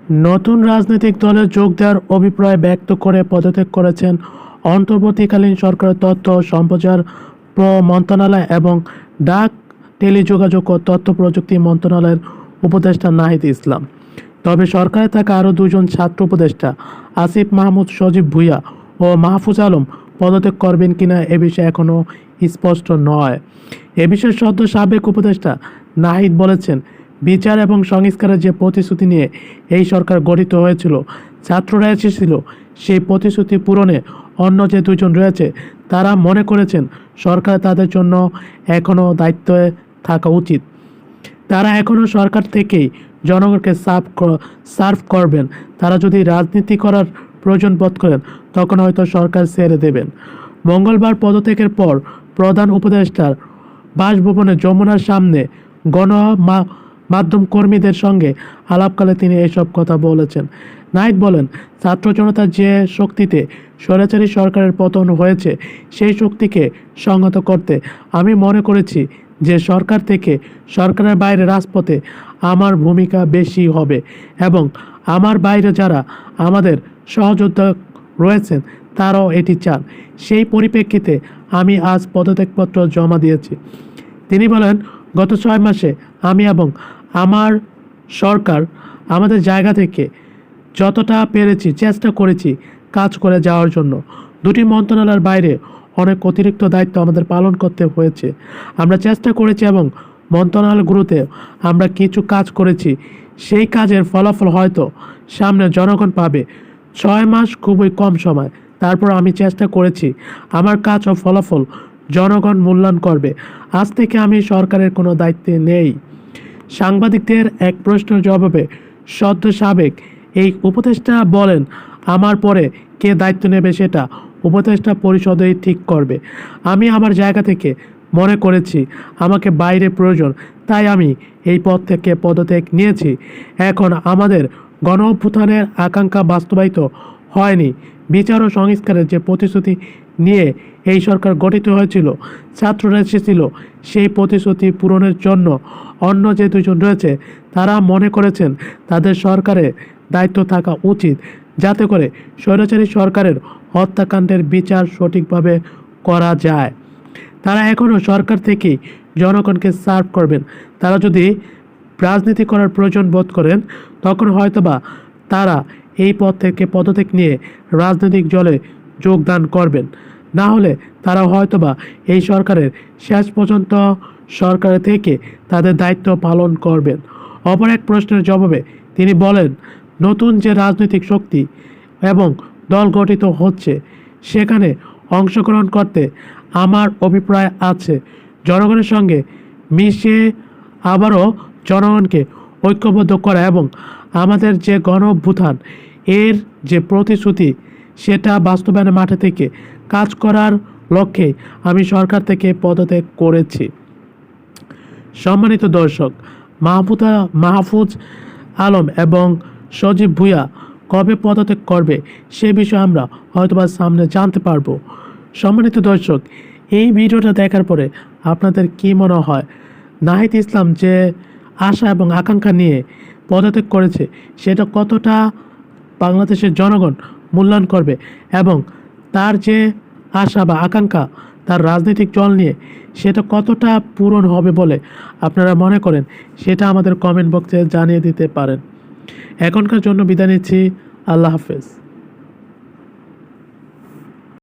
নতুন রাজনৈতিক দলে যোগ দেওয়ার অভিপ্রায় ব্যক্ত করে পদত্যাগ করেছেন অন্তর্বর্তীকালীন সরকারের তথ্য সম্প্রচার প্র- মন্ত্রণালয় এবং ডাক টেলিযোগাযোগ ও তথ্য প্রযুক্তি মন্ত্রণালয়ের উপদেষ্টা নাহিদ ইসলাম। তবে সরকারে থাকা আরও দুজন ছাত্র উপদেষ্টা আসিফ মাহমুদ, সজীব ভুইয়া ও মাহফুজ আলম পদত্যাগ করবেন কিনা এ বিষয়ে এখনও স্পষ্ট নয়। এ বিষয়ে সদ্য সাবেক উপদেষ্টা নাহিদ বলেছেন বিচার এবং সংস্কারের যে প্রতিশ্রুতি নিয়ে এই সরকার গঠিত হয়েছিল, ছাত্ররা এসেছিল, সেই প্রতিশ্রুতি পূরণে অন্য যে দুজন রয়েছে, তারা মনে করেছেন সরকার তাদের জন্য এখনও দায়িত্বে থাকা উচিত। তারা এখনও সরকার থেকেই জনগণকে সার্ভ সার্ভ করবেন। তারা যদি রাজনীতি করার প্রয়োজন বোধ করেন, তখন হয়তো সরকার ছেড়ে দেবেন। মঙ্গলবার পদত্যাগের পর প্রধান উপদেষ্টার বাসভবনে যমুনার সামনে গণ মাধ্যম কর্মীদের সঙ্গে আলাপকালে তিনি এসব কথা বলেছেন। নাইক বলেন, ছাত্র জনতার যে শক্তিতে স্বৈরাচারী সরকারের পতন হয়েছে, সেই শক্তিকে সংহত করতে আমি মনে করেছি যে সরকার থেকে সরকারের বাইরে রাজপথে আমার ভূমিকা বেশি হবে এবং আমার বাইরে যারা আমাদের সহযোদ্ধা রয়েছেন, তারাও এটি চান। সেই পরিপ্রেক্ষিতে আমি আজ পদত্যাগপত্র জমা দিয়েছি। তিনি বলেন গত ছয় মাসে আমি এবং আমার সরকার আমাদের জায়গা থেকে যতটা পেরেছি, চেষ্টা করেছি কাজ করে যাওয়ার জন্য। দুটি মন্ত্রণালয়ের বাইরে অনেক অতিরিক্ত দায়িত্ব আমাদের পালন করতে হয়েছে। আমরা চেষ্টা করেছি এবং মন্ত্রণালয়গুলোতে আমরা কিছু কাজ করেছি। সেই কাজের ফলাফল হয়তো সামনে জনগণ পাবে। ছয় মাস খুবই কম সময়। তারপর আমি চেষ্টা করেছি। আমার কাজ ও ফলাফল জনগণ মূল্যায়ন করবে। আজ থেকে আমি সরকারের কোনো দায়িত্বে নেই। সাংবাদিকদের এক প্রশ্নের জবাবে সদ্য সাবেক এই উপদেষ্টা বলেন, আমার পরে কে দায়িত্ব নেবে সেটা উপদেষ্টা পরিষদেই ঠিক করবে। আমি আমার জায়গা থেকে মনে করেছি আমাকে বাইরে প্রয়োজন, তাই আমি এই পদ থেকে পদত্যাগ নিয়েছি। এখন আমাদের গণ অভ্যুত্থানের আকাঙ্ক্ষা বাস্তবায়িত হয়নি। বিচার ও সংস্কারের যে প্রতিশ্রুতি নিয়ে এই সরকার গঠিত হয়েছিল। ছাত্ররা এসেছিল সেই প্রতিশ্রুতি পূরণের জন্য। অন্য যে দুজন রয়েছে, তারা মনে করেছেন তাদের সরকারের দায়িত্ব থাকা উচিত, যাতে করে স্বৈরাচারী সরকারের হত্যাকাণ্ডের বিচার সঠিকভাবে করা যায়। তারা এখনও সরকার থেকেই জনগণকে সার্ভ করবেন। তারা যদি রাজনীতি করার প্রয়োজন বোধ করেন, তখন হয়তোবা তারা এই পদ থেকে পদত্যাগ নিয়ে রাজনৈতিক দলে যোগদান করবেন। না হলে তারা হয়তোবা এই সরকারের শেষ পর্যন্ত সরকারের থেকে তাদের দায়িত্ব পালন করবেন। অপর এক প্রশ্নের জবাবে তিনি বলেন, নতুন যে রাজনৈতিক শক্তি এবং দল গঠিত হচ্ছে, সেখানে অংশগ্রহণ করতে আমার অভিপ্রায় আছে। জনগণের সঙ্গে মিশে আবারও জনগণকে ঐক্যবদ্ধ করা এবং আমাদের যে গণ এর যে প্রতিশ্রুতি সেটা বাস্তবায়নের মাঠে থেকে কাজ করার লক্ষ্যে আমি সরকার থেকে পদত্যাগ করেছি। সম্মানিত দর্শক মাহফুদা মাহফুজ আলম এবং সজীব ভুইয়া কবে পদত্যাগ করবে সে বিষয়ে আমরা হয়তোবা সামনে জানতে পারব। সম্মানিত দর্শক, এই ভিডিওটা দেখার পরে আপনাদের কি মনে হয়? নাহিদ ইসলাম যে আশা এবং আকাঙ্ক্ষা নিয়ে পদত্যাগ করেছে, সেটা কতটা বাংলাদেশের জনগণ মূল্যায়ন করবে এবং তার যে আশা বা আকাঙ্ক্ষা, তার রাজনৈতিক চল নিয়ে সেটা কতটা পূরণ হবে বলে আপনারা মনে করেন, সেটা আমাদের কমেন্ট বক্সে জানিয়ে দিতে পারেন। এখনকার জন্য বিদায় নিচ্ছি। আল্লাহ হাফেজ।